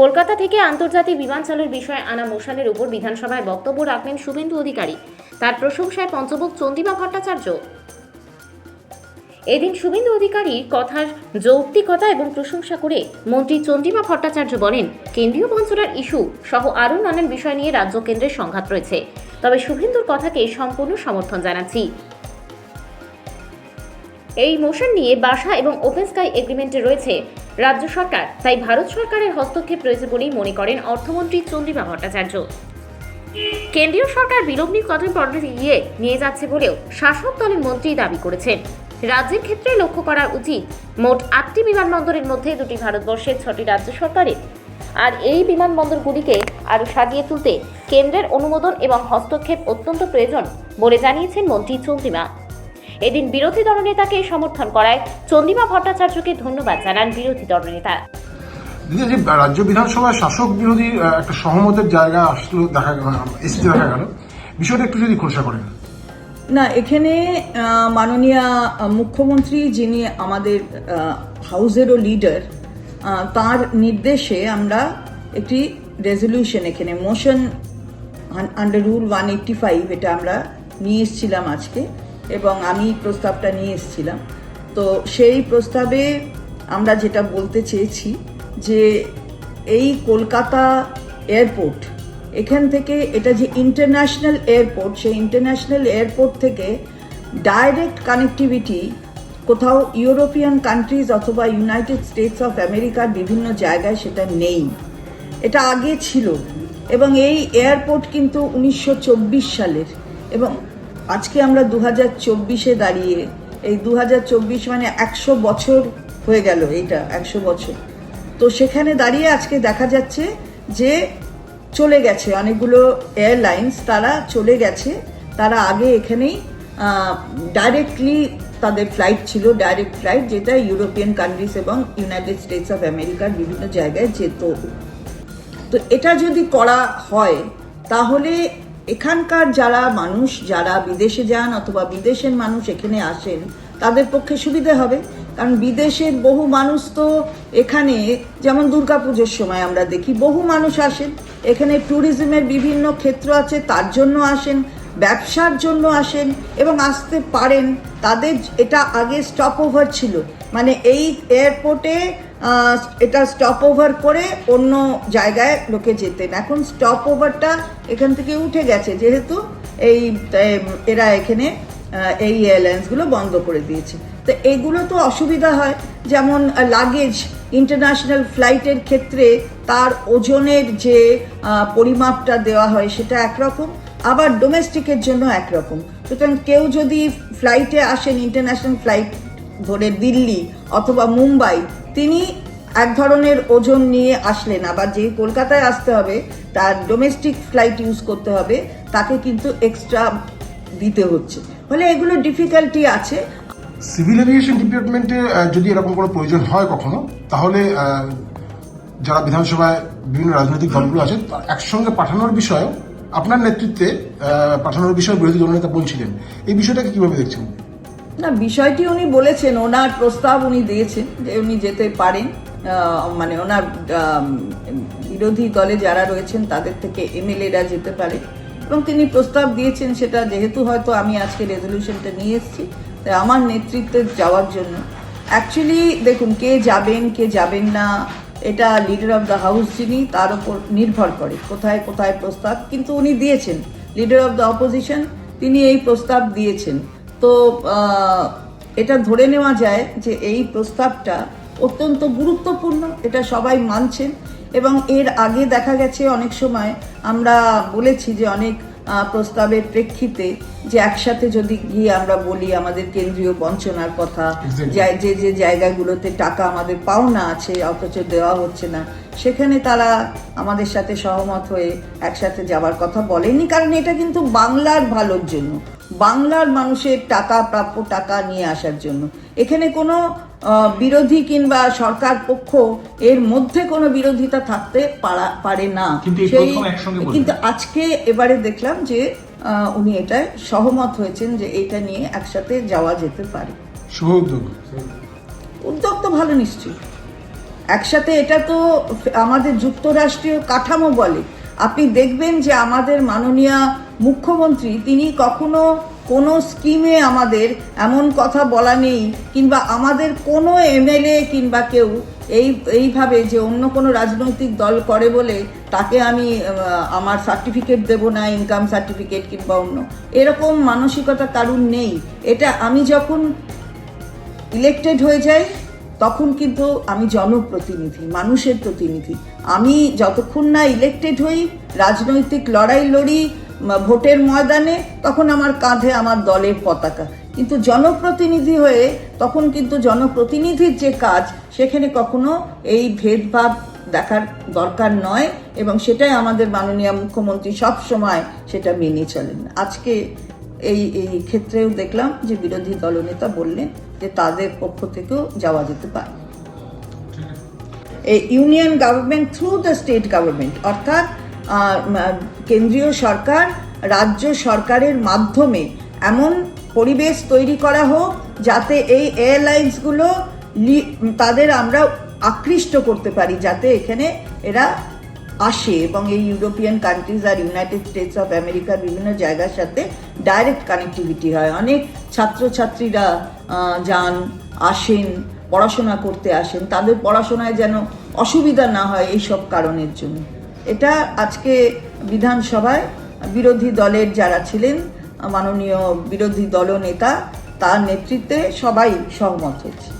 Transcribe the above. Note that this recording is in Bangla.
কলকাতা থেকে আন্তর্জাতিক বিমান চালুর বিষয়ে আনা মোশনের উপর বিধানসভায় বক্তব্য রাখলেন শুভেন্দু অধিকারী। তার প্রশংসায় পঞ্চমুখ চন্দ্রিমা ভট্টাচার্য। এদিন শুভেন্দু অধিকারীর কথার যৌক্তিকতা এবং প্রশংসা করে মন্ত্রী চন্দ্রিমা ভট্টাচার্য বলেন, কেন্দ্রীয় পঞ্চরার ইস্যু সহ আরও নানান বিষয় নিয়ে রাজ্য কেন্দ্রের সংঘাত রয়েছে। তবে শুভেন্দুর কথাকে সম্পূর্ণ সমর্থন জানাচ্ছি। এই মোশন নিয়ে বাসা এবং ওপেন স্কাই এগ্রিমেন্টে রয়েছে রাজ্য সরকার। তাই ভারত সরকারের হস্তক্ষেপ রয়েছে বলেই মনে করেন অর্থমন্ত্রী চন্দ্রিমা ভট্টাচার্য। কেন্দ্রীয় সরকার কঠোর পদ্ধতি গিয়ে নিয়ে যাচ্ছে বলেও শাসক দলের মন্ত্রী দাবি করেছেন। রাজ্যের ক্ষেত্রে লক্ষ্য করা উচিত মোট আটটি বিমানবন্দরের মধ্যে দুটি ভারতবর্ষের, ছটি রাজ্য সরকারের। আর এই বিমানবন্দরগুলিকে আরও সাজিয়ে তুলতে কেন্দ্রের অনুমোদন এবং হস্তক্ষেপ অত্যন্ত প্রয়োজন বলে জানিয়েছেন মন্ত্রী চন্দ্রিমা। এদিন বিরোধী দলনেতাকে সমর্থন করায় চন্দ্রিমা ভট্টাচার্যকে ধন্যবাদ জানান বিরোধী দলনেতা। দিদি যে রাজ্য বিধানসভায় শাসক বিরোধী একটা সহমতের জায়গা আসলো দেখা গেল এসেছে দেখা গেল। বিষয়টা একটু যদি খোলসা করেন। না এখানে মাননীয় মুখ্যমন্ত্রী যিনি আমাদের আহ, হাউসেরও লিডার তার নির্দেশে আমরা একটি রেজলিউশন এখানে motion under rule one eighty five এটা আমরা নিয়ে এসেছিলাম আজকে। এবং আমি প্রস্তাবটা নিয়ে এসেছিলাম। তো সেই প্রস্তাবে আমরা যেটা বলতে চেয়েছি যে এই কলকাতা এয়ারপোর্ট, এখান থেকে এটা যে ইন্টারন্যাশনাল এয়ারপোর্ট, সেই ইন্টারন্যাশনাল এয়ারপোর্ট থেকে ডাইরেক্ট কানেক্টিভিটি কোথাও ইউরোপিয়ান কান্ট্রিজ অথবা ইউনাইটেড স্টেটস অফ আমেরিকার বিভিন্ন জায়গায় সেটা নেই। এটা আগে ছিল এবং এই এয়ারপোর্ট কিন্তু উনিশশো চব্বিশ সালের এবং আজকে আমরা দু হাজার চব্বিশে দাঁড়িয়ে, এই দু হাজার চব্বিশ মানে একশো বছর হয়ে গেল এইটা, একশো বছর। তো সেখানে দাঁড়িয়ে আজকে দেখা যাচ্ছে যে চলে গেছে অনেকগুলো এয়ারলাইন্স, তারা চলে গেছে। তারা আগে এখানেই ডাইরেক্টলি তাদের ফ্লাইট ছিল ডাইরেক্ট ফ্লাইট যেটা ইউরোপিয়ান কান্ট্রিজ এবং ইউনাইটেড স্টেটস অফ আমেরিকার বিভিন্ন জায়গায় যেত। তো এটা যদি করা হয়, তাহলে এখানকার যারা মানুষ, যারা বিদেশে যান অথবা বিদেশের মানুষ এখানে আসেন, তাদের পক্ষে সুবিধে হবে। কারণ বিদেশের বহু মানুষ তো এখানে, যেমন দুর্গাপুজোর সময় আমরা দেখি, বহু মানুষ আসেন। এখানে ট্যুরিজমের বিভিন্ন ক্ষেত্র আছে, তার জন্য আসেন, ব্যবসার জন্য আসেন এবং আসতে পারেন। তাদের এটা আগে স্টপ ওভার ছিল। মানে এই এয়ারপোর্টে এটা স্টপ ওভার করে অন্য জায়গায় লোকে যেতেন এখন স্টপ ওভারটা এখান থেকে উঠে গেছে, যেহেতু এই এরা এখানে এই এয়ারলাইন্সগুলো বন্ধ করে দিয়েছে। তো এগুলো তো অসুবিধা হয়, যেমন লাগেজ ইন্টারন্যাশনাল ফ্লাইটের ক্ষেত্রে তার ওজনের যে পরিমাপটা দেওয়া হয় সেটা একরকম, আবার ডোমেস্টিকের জন্য একরকম। সুতরাং কেউ যদি ফ্লাইটে আসেন ইন্টারন্যাশনাল ফ্লাইট ধরে দিল্লি অথবা মুম্বাই, তিনি এক ধরনের ওজন নিয়ে আসলেন। আবার যে কলকাতায় আসতে হবে, তার ডোমেস্টিক ফ্লাইট ইউজ করতে হবে, তাকে কিন্তু এক্সট্রা দিতে হচ্ছে। ফলে এগুলো ডিফিকাল্টি আছে। সিভিল এভিয়েশন ডিপার্টমেন্টে যদি এরকম কোনো প্রয়োজন হয় কখনো, তাহলে যারা বিধানসভায় বিভিন্ন রাজনৈতিক দলগুলো আছে একসঙ্গে পাঠানোর বিষয়ে আপনার নেতৃত্বে পাঠানোর বিষয়ে বিরোধী দলনেতা বলছিলেন। এই বিষয়টাকে কীভাবে দেখছেন? না, বিষয়টি উনি বলেছেন, ওনার প্রস্তাব উনি দিয়েছেন যে উনি যেতে পারেন। মানে ওনার বিরোধী দলে যারা রয়েছেন, তাদের থেকে এমএলএরা যেতে পারে। এবং তিনি প্রস্তাব দিয়েছেন সেটা যেহেতু হয়তো আমি আজকে রেজলিউশনটা নিয়ে এসেছি, তাই আমার নেতৃত্বে যাওয়ার জন্য। অ্যাকচুয়ালি দেখুন, কে যাবেন কে যাবেন না, এটা লিডার অফ দ্য হাউস যিনি, তার উপর নির্ভর করে কোথায় কোথায় প্রস্তাব। কিন্তু উনি দিয়েছেন লিডার অফ দ্য অপোজিশন তিনি এই প্রস্তাব দিয়েছেন। তো এটা ধরে নেওয়া যায় যে এই প্রস্তাবটা অত্যন্ত গুরুত্বপূর্ণ, এটা সবাই মানছেন এবং এর আগে দেখা গেছে অনেক সময় আমরা বলেছি যে অনেক প্রস্তাবের প্রেক্ষিতে যে একসাথে যদি গিয়ে আমরা বলি আমাদের কেন্দ্রীয় বঞ্চনার কথা যে যে যে জায়গাগুলোতে টাকা আমাদের পাওনা আছে অথচ দেওয়া হচ্ছে না সেখানে তারা আমাদের সাথে সহমত হয়ে একসাথে যাওয়ার কথা বলেনি কারণ এটা কিন্তু বাংলার ভালোর জন্য বাংলার মানুষের টাকা প্রাপ্য টাকা নিয়ে আসার জন্য। এখানে কোনো বিরোধী কিংবা সরকার পক্ষ এর মধ্যে কোনো বিরোধিতা থাকতে পারা- পারে না। সেই-। কিন্তু আজকে এবারে দেখলাম যে আহ, উনি এটা সহমত হয়েছেন যে এটা নিয়ে একসাথে যাওয়া যেতে পারে। শুভ উদ্যোগ। উদ্যোগ তো ভালো নিশ্চয়ই। একসাথে এটা তো আমাদের যুক্তরাষ্ট্রীয় কাঠামো বলে। আপনি দেখবেন যে আমাদের মাননীয় মুখ্যমন্ত্রী, তিনি কখনো কোনো স্কিমে আমাদের এমন কথা বলা নেই, কিংবা আমাদের কোনো এমএলএ কিংবা কেউ এই, এইভাবে যে অন্য কোনো রাজনৈতিক দল করে বলে তাকে আমি আমার সার্টিফিকেট দেব না ইনকাম সার্টিফিকেট কিংবা অন্য। এরকম মানসিকতা কারুর নেই। এটা আমি যখন ইলেক্টেড হয়ে যাই তখন কিন্তু আমি জনপ্রতিনিধি, মানুষের প্রতিনিধি। আমি যতক্ষণ না ইলেক্টেড হই, রাজনৈতিক লড়াই লড়ি ভোটের ময়দানে, তখন আমার কাঁধে আমার দলের পতাকা। কিন্তু জনপ্রতিনিধি হয়ে তখন কিন্তু জনপ্রতিনিধির যে কাজ, সেখানে কখনো এই ভেদভাব দেখার দরকার নয় এবং সেটাই আমাদের মাননীয় মুখ্যমন্ত্রী সব সময় সেটা মেনে চলেন। আজকে এই এই ক্ষেত্রেও দেখলাম যে বিরোধী দলনেতা বললেন যে তাদের পক্ষ থেকেও যাওয়া যেতে পারে। এই union government through the state government অর্থাৎ কেন্দ্রীয় সরকার, রাজ্য সরকারের মাধ্যমে এমন পরিবেশ তৈরি করা হোক যাতে এই এয়ারলাইন্সগুলো তাদের আমরা আকৃষ্ট করতে পারি, যাতে এখানে এরা আসে এবং এই ইউরোপিয়ান কান্ট্রিজ আর ইউনাইটেড স্টেটস অফ আমেরিকার বিভিন্ন জায়গার সাথে ডাইরেক্ট কানেক্টিভিটি হয়। অনেক ছাত্রছাত্রীরা যান, আসেন, পড়াশোনা করতে আসেন, তাদের পড়াশোনায় যেন অসুবিধা না হয় এই সব কারণের জন্য। এটা আজকে বিধানসভায় বিরোধী দলের যারা ছিলেন, মাননীয় বিরোধী দলনেতা, তার নেতৃত্বে সবাই সহমত হয়েছে।